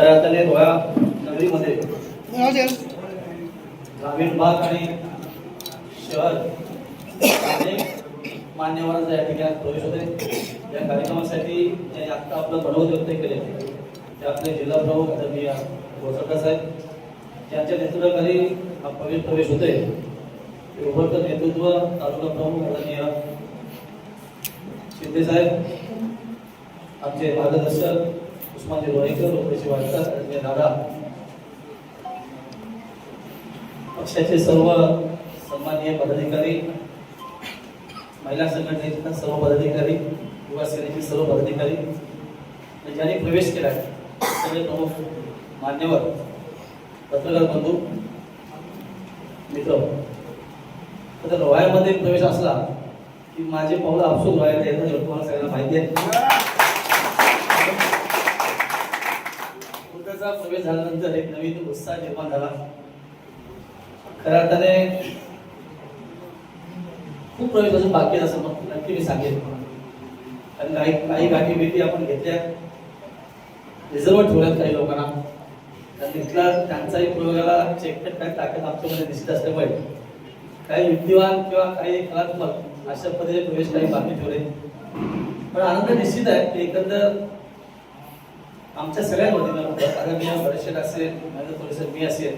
खऱ्या अर्थाने रोया नगरीमध्ये ग्रामीण भाग आणि शहर मान्यवरांचा या ठिकाणी प्रवेश होते. या कार्यक्रमासाठी ज्यांनी आत्ता आपलं बनवत व्यक्त केले ते आपले जिल्हा प्रमुख आदरणीय गोसरकर साहेब. ज्यांच्या नेतृत्वाखाली हा पवित्र प्रवेश होते. उभरतं नेतृत्व तालुका प्रमुख आदरणीय शिंदे साहेब आमचे मार्गदर्शक उस्मान रोहेकर रुपेश वाडकर आदरणीय दादा. पक्षाचे सर्व सन्माननीय पदाधिकारी महिला संघटनेचे सर्व पदाधिकारी युवा सेनेचे सर्व पदाधिकारी ज्यांनी प्रवेश केला सगळे प्रमुख मान्यवर पत्रकार बंधू मित्र. आता रोहायमध्ये प्रवेश असला की माझे पाहुलं आपसूक रोहायला येतात एवढं तुम्हाला सगळ्यांना माहिती आहे. झाल्यानंतर एक नवीन उत्साह निर्माण झाला. खऱ्या अर्थाने खूप प्रवेश अजून बाकी असं मग नक्की मी सांगेन. कारण काही काही गाठी भेटी आपण घेतल्या. रिझर्व ठेवल्यात काही लोकांना. कारण तिथला त्यांचाही प्रयोगाला चेकमेट काय ताकद आमच्यामध्ये दिसत असल्यामुळे काही युक्तिवान किंवा काही कलात्मक अशा पद्धतीने प्रवेश काही बाकी ठेवले. पण आनंद निश्चित आहे. की एकंदर आमच्या सगळ्या वतीनं मी परिषद असेल नगर परिषद मी असेल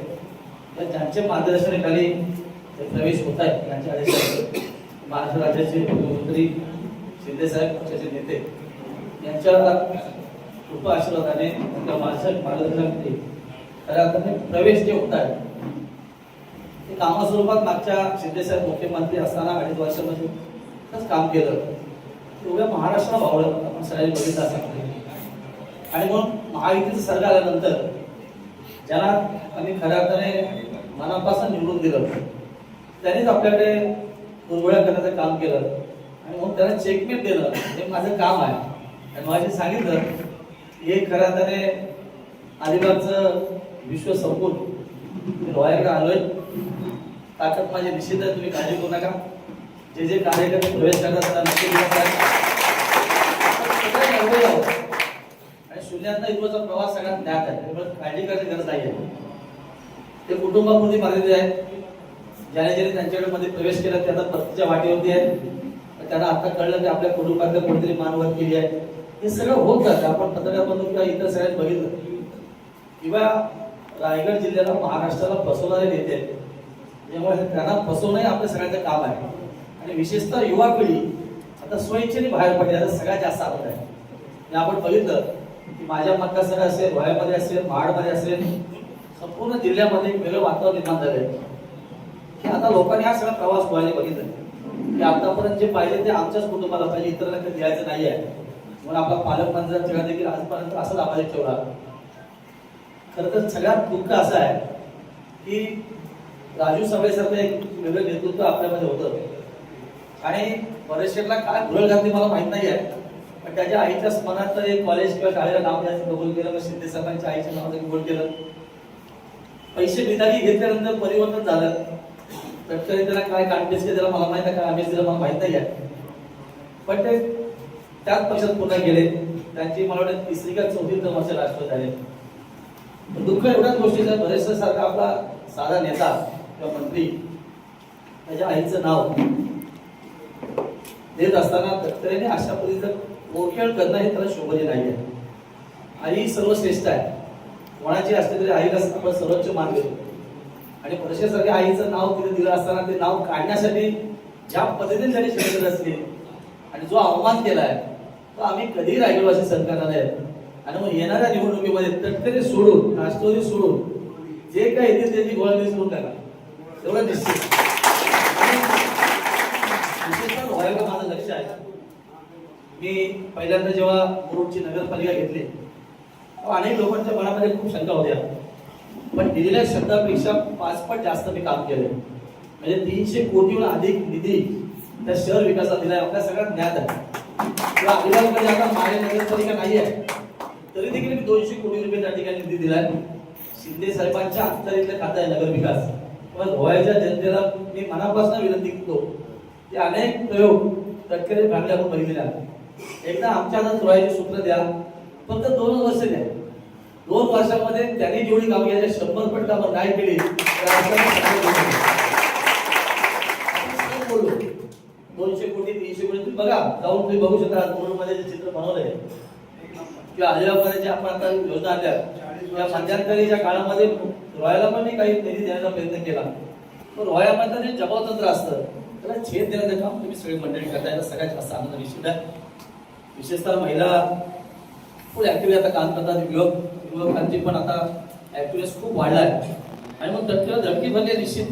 तर ज्यांच्या मार्गदर्शनाखाली हे प्रवेश होत आहेत त्यांच्या आदेशात महाराष्ट्र राज्याचे मुख्यमंत्री शिंदेसाहेब पक्षाचे नेते यांच्या कृपा आशीर्वादाने त्यांच्या मार्गदर्शन मार्गदर्शनाखाली खऱ्या अर्थाने प्रवेश जे होत आहेत ते कामास्वरूपात मागच्या शिंदेसाहेब मुख्यमंत्री असताना अडीच वर्षामध्ये काम केलं. एवढ्या उभ्या महाराष्ट्राला भावलं आपण सगळ्यांनी बघितलं असं आणि मग महायुतीचं सरकार आल्यानंतर ज्याला आम्ही खऱ्या अर्थाने मनापासून निवडून दिलं त्यांनीच आपल्याकडे कुरगोळ्या करण्याचं काम केलं आणि मग त्याला चेकमेट देणं हे माझं काम आहे. आणि माझे सांगितलं हे खऱ्या अर्थाने अलिबागचं विश्व संपून मी रोयाकडे आलोय. ताकद माझे निश्चित आहे तुम्ही काळजी करू नका. जे जे कार्यकर्ते प्रवेश करतात त्यांना नक्की दिवस प्रवास सगळ्यात ज्ञात आहे. त्यामुळे काळजी करण्याची गरज नाही आहे ते कुटुंबापुरती मर्यादित आहेत. ज्याने ज्याने त्यांच्याकडे मध्ये प्रवेश केला त्यांना पत्नीच्या वाटेवरती आहेत. त्यांना आता कळलं की आपल्या कुटुंबातल्या कोणतरी मानवत केली आहे. हे सगळं होत जातं. आपण पत्रकारांमधून किंवा इतर सगळ्यात बघितलं. किंवा रायगड जिल्ह्याला महाराष्ट्राला फसवणारे नेते. आहेत त्यामुळे त्यांना फसवणं हे आपल्या सगळ्यांचं काम आहे. आणि विशेषतः युवा पिढी आता स्वइच्छेने बाहेर पडली. आता सगळ्यात जास्त आवड आहे आपण बघितलं माझ्या मतदारसंघ असेल वयामध्ये असेल महाडमध्ये असेल संपूर्ण जिल्ह्यामध्ये एक वेगळं वातावरण निर्माण झालंय. की आता लोकांनी हा सगळा प्रवास व्हायला बघितलं की आतापर्यंत जे पाहिजे ते आमच्याच कुटुंबाला पाहिजे इतरांना काही द्यायचं नाही आहे म्हणून आपला पालकमंत्र्यांचा सगळा देखील आजपर्यंत असाच आम्हाला ठेवला. खरं तर सगळ्यात दुःख असं आहे की राजू सभेसारखं एक वेगळं नेतृत्व आपल्यामध्ये होतं. आणि बरेचशेला काय घुरळ घातली मला माहीत नाही आहे त्याच्या आईच्या स्मरणात एक कॉलेज किंवा शाळेला नाव द्यायचं कबूल केलं मग शिंदे साहेबांच्या आईच्या नावाचं कबूल केलं. पैसे बिदागी घेतल्यानंतर परिवर्तन झालं. तटकरी त्याला काय काढतेस त्याला मला माहीत आहे काय आम्ही दिलं मला माहीत नाही आहे. पण ते त्याच पक्षात पुन्हा गेले. त्यांची मला वाटतं तिसरी का चौथी तर वर्ष राष्ट्र झाले. दुःख एवढ्याच गोष्टीचा बरेचसा सारखा आपला साधा नेता किंवा मंत्री त्याच्या आईचं नाव देत असताना तत्कालीने अशा पद्धतीचं मोखेळ करणं हे त्याला शोभने नाही आहे. आई सर्वश्रेष्ठ आहे. कोणाची असते तरी आईला आपण सर्वोच्च मान आणि परिषदेसारख्या आईचं नाव तिने दिलं असताना ते नाव काढण्यासाठी ज्या पद्धतीने त्यांनी शिक्षण असते आणि जो अवमान केला आहे तो आम्ही कधीही असे सरकारला आणि मग येणाऱ्या निवडणुकीमध्ये तटकरी सोडून राष्ट्रवादी सोडून जे काय येतील त्याची गोळा करून टाका तेवढं निश्चित. विशेषतः माझं लक्ष आहे. मी पहिल्यांदा जेव्हा मुरुडची नगरपालिका घेतली तेव्हा अनेक लोकांच्या मनामध्ये खूप शंका होत्या. पण दिलेल्या शब्दापेक्षा पाचपट जास्त मी काम केलं. म्हणजे तीनशे कोटीहून अधिक निधी त्या शहर विकासात दिला आपल्या सगळ्यात ज्ञात आहे. किंवा अलिबागमध्ये आता माझ्या नगरपालिका नाही आहे. तरी देखील मी दोनशे कोटी रुपये त्या ठिकाणी निधी दिलाय. शिंदे साहेबांच्या अखत्यारीतलं खातं आहे नगर विकास. पण गोव्याच्या जनतेला मी मनापासून विनंती करतो ते अनेक प्रयोग तटकरे फॅमिली आपण बघितलेले आहेत. एकदा आमच्या हातात धुळ्याची सूत्र द्या. फक्त दोन वर्ष द्या. दोन वर्षामध्ये त्यांनी जेवढी कामं केली शंभर पट कामं नाही केली तर दोनशे कोटी तीनशे कोटी तुम्ही बघा जाऊन तुम्ही बघू शकता मध्ये जे चित्र बनवलंय. किंवा अलिबागमध्ये आपण आता योजना आल्या या मध्यंतरीच्या काळामध्ये रॉयला पण मी काही निधी देण्याचा प्रयत्न केला. पण रॉयामधलं जे जबाबतंत्र असतं त्याला छेद देण्याचं काम तुम्ही सगळी मंडळी करता याचा सगळ्यात जास्त आनंद निश्चित आहे. विशेषतः महिला खूप ऍक्टिव्ह आता काम करतात युवक युवकांची पण आता ऍक्टिव्हनेस खूप वाढला आहे आणि मग तटकं धडकी भरली निश्चित.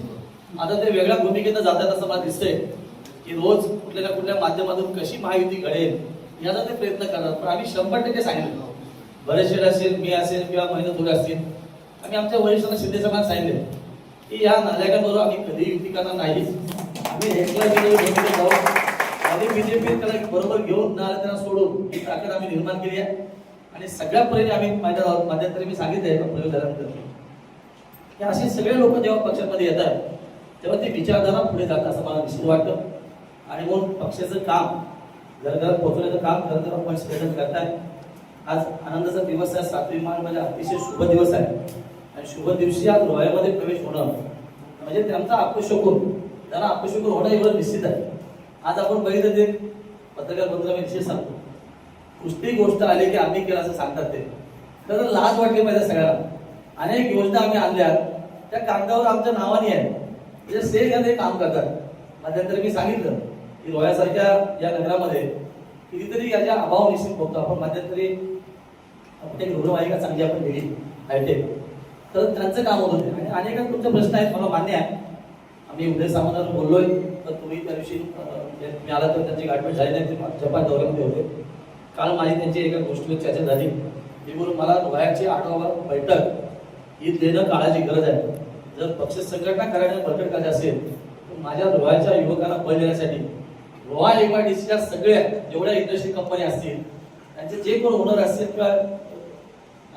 आता ते वेगळ्या भूमिकेत जातात असं मला दिसतंय की रोज कुठल्या ना कुठल्या माध्यमातून कशी महायुती घडेल याचा ते प्रयत्न करतात. पण आम्ही शंभर टक्के सांगितलं बरेचसे असेल मी असेल किंवा महेंद्र थोडे असतील आम्ही आमच्या वरिष्ठांना शिंदे साहेबांना सांगितले की या नालायकांबरोबर आम्ही कधी युती करणार नाही. आम्ही हेटला गेलो जाऊ. आणि बीजेपी त्याला बरोबर घेऊन ना त्यांना सोडून ही ताकद आम्ही निर्माण केली आहे. आणि सगळ्या परीने आम्ही माझ्या तरी मी सांगितलंय प्रयोग झाल्यानंतर की असे सगळे लोक जेव्हा पक्षामध्ये येतात तेव्हा ते विचारधारा पुढे जातात असं मला निश्चित वाटतं. आणि म्हणून पक्षाचं काम घरघरात पोहोचवण्याचं काम घरघरात आपण स्प्रेड करताय. आज आनंदाचा दिवस आहे सातवी मार्च म्हणजे अतिशय शुभ दिवस आहे. आणि शुभ दिवशी आज रोयामध्ये प्रवेश होणं म्हणजे त्यांचा अपशकून त्यांना अपशकून होणं एवढं निश्चित आहे. आज आपण बघितलं ते पत्रकार बंधूला मी विशेष सांगतो. कुठली गोष्ट आली की आम्ही केलं असं सांगतात ते. तर लाज वाटली पाहिजे सगळ्यांना. अनेक योजना आम्ही आणल्या त्या कागदावर आमच्या नावाने आहे म्हणजे से यांनी ते काम करतात. मध्यंतरी मी सांगितलं की रोयासारख्या या नगरामध्ये कितीतरी याच्या अभाव निश्चित होतो आपण मध्यंतरी आपण रुग्णवाहिका चांगली आपण दिली हायटेक. तर त्यांचं काम होत होते. आणि अनेक तुमचे प्रश्न आहेत मला मान्य आहे. आम्ही उदय सामंतांना बोललोय तर तुम्ही त्या दिवशी म्हणजे मी म्हणजे आला तर त्यांची गाठभेट झाली नाही ते जपान दौऱ्यामध्ये होते. काल माझी त्यांची एका गोष्टीवर चर्चा झाली. मी म्हणून मला वयाची आठवा बैठक ही देणं काळाची गरज आहे. जर पक्ष संघटना करायला बळकट करायची असेल तर माझ्या रोहाच्या युवकांना बळ देण्यासाठी रोहा एमआयडीसीच्या सगळ्या जेवढ्या इंडस्ट्री कंपन्या असतील त्यांचे जे कोण ओनर असतील किंवा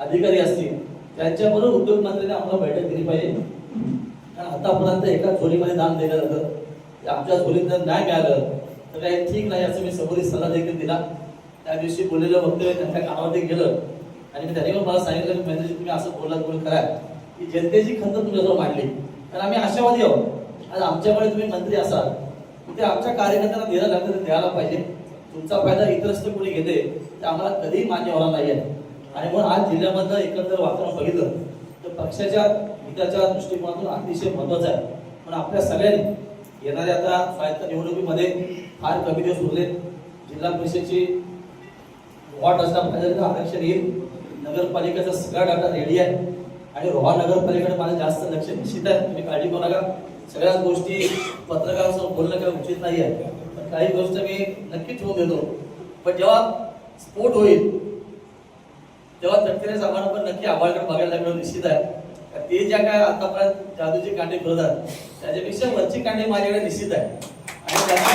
अधिकारी असतील त्यांच्याबरोबर उद्योग मंत्र्यांनी आम्हाला बैठक दिली पाहिजे. कारण आतापर्यंत एका झोलीमध्ये दान दिलं जातं. आमच्या झोलीत जर नाही मिळालं तर काही ठीक नाही असं मी समोरील सल्ला देखील दिला. त्या दिवशी बोललेलं वक्तव्य त्यांच्या कानावरती गेलं. आणि मी त्यांनी पण मला सांगितलं की महेंद्रजी तुम्ही असं बोललात बोल करा. की जनतेची खंत तुमच्याजवळ मांडली. कारण आम्ही आशावादी आहोत. आज आमच्यामुळे तुम्ही मंत्री असाल ते आमच्या कार्यकर्त्यांना दिलं लागतं तर द्यायला पाहिजे. तुमचा फायदा इतरच कोणी घेते ते आम्हाला कधीही मान्य होणार नाही आहे आणि म्हणून आज जिल्ह्यामधलं एकंदर वातावरण बघितलं तर पक्षाच्या त्याच्या दृष्टिकोनातून अतिशय महत्वाचं आहे. पण आपल्या सगळ्यांनी येणाऱ्या आता स्वायत्त निवडणुकीमध्ये फार कमी दिवस उरले जिल्हा परिषदेची वॉर्ड असला पाहिजे आरक्षण येईल. नगरपालिकेचा सगळा डाटा रेडी आहे. आणि रोहा नगरपालिकेकडे माझं जास्त लक्ष निश्चित आहे. तुम्ही काळजी करू नका. सगळ्याच गोष्टी पत्रकारांसमोर बोलणं काही उचित नाही आहे. पण काही गोष्ट मी नक्कीच होऊन देतो. पण जेव्हा स्फोट होईल तेव्हा तटकरे साहेबांना पण नक्की आव्हाडकडे बघायला लागलं निश्चित आहे. ते ज्या काय आतापर्यंत जादूचे कांडे फिरतात त्याच्यापेक्षा वरची कांडे माझ्याकडे निश्चित आहे आणि त्यांना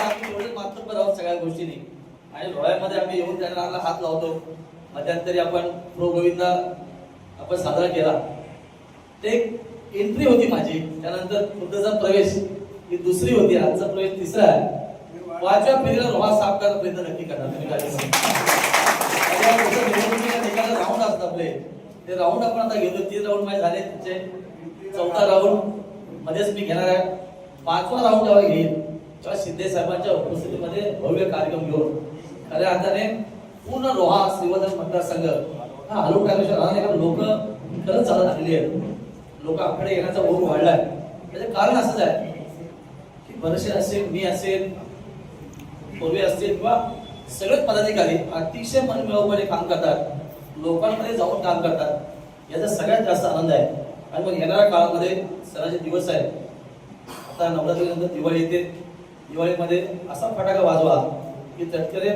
आम्ही एवढे मातब्बर आहोत सगळ्या गोष्टींनी. आणि डोळ्यामध्ये आम्ही येऊन त्यांना हात लावतो. मध्यंतरी आपण प्रो गोविंदा आपण साजरा केला. ते एक एंट्री होती माझी. त्यानंतर बुद्धचा प्रवेश ही दुसरी होती. आजचा प्रवेश तिसरा आहे. पाचव्या फेरीला रोहा साफ करायचा प्रयत्न नक्की करणार. तुम्ही करू राऊंड असतात आपले ते राऊंड आपण आता घेतो तीन राऊंड माझे झाले तुमचे चौथा राऊंड मध्येच मी घेणार आहे पाचवा राऊंड जेव्हा घेईल तेव्हा शिंदे साहेबांच्या उपस्थितीमध्ये भव्य कार्यक्रम घेऊन खऱ्या अर्थाने पूर्ण रोहा श्रीवर्धन मतदारसंघ हा हलवून टाकल्याशिवाय राहणार कारण लोक खरंच चालत आलेली आहेत लोक आपल्याकडे येण्याचा ओघ वाढलाय त्याचं कारण असंच आहे की बरेचसे असेल मी असेल पूर्वी असतील किंवा सगळेच पदाधिकारी अतिशय मनमिळवपणे काम करतात. लोकांमध्ये जाऊन काम करतात. याचा सगळ्यात जास्त आनंद आहे. आणि मग येणाऱ्या काळामध्ये सणाचे दिवस आहेत. आता नवरात्रीनंतर दिवाळी येते. दिवाळीमध्ये असा फटाका वाजवा की तटकरे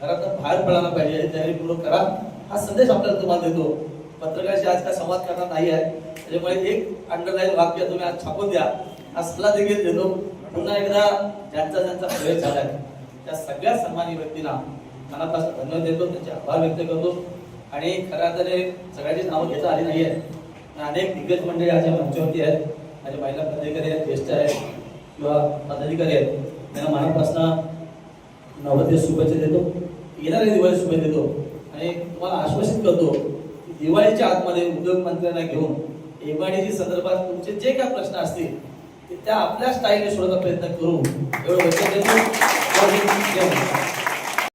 घरात बाहेर पडायला पाहिजे. याची तयारी पूर्ण करा. हा संदेश आपल्याला तुम्हाला देतो. पत्रकाराशी आज काय संवाद करणार नाही आहे. त्याच्यामुळे एक अंडरलाईन वाक्य तुम्ही आज छापून द्या. हा सल्ला देखील देतो. पुन्हा एकदा ज्यांचा ज्यांचा प्रवेश आहे त्या सगळ्या सन्मानी व्यक्तींना मनापासून धन्यवाद देतो त्यांचे आभार व्यक्त करतो. आणि खऱ्या अर्थाने सगळ्यांची नावं घेता आली नाही आहेत. अनेक दिग्गज मंडळी आज या मंचावरती आहेत. माझ्या महिला पदाधिकारी आहेत ज्येष्ठ आहेत किंवा पदाधिकारी आहेत. त्यांना मनापासून नवरात्री शुभेच्छा देतो. येणारे दिवाळी शुभेच्छा देतो. आणि तुम्हाला आश्वासित करतो की दिवाळीच्या आतमध्ये उद्योग मंत्र्यांना घेऊन एमआयडीसी संदर्भात तुमचे जे काय प्रश्न असतील ते त्या आपल्या स्टाईलने सोडवण्याचा प्रयत्न करू एवढं वचन देतो. जय हिंद, जय महाराष्ट्र.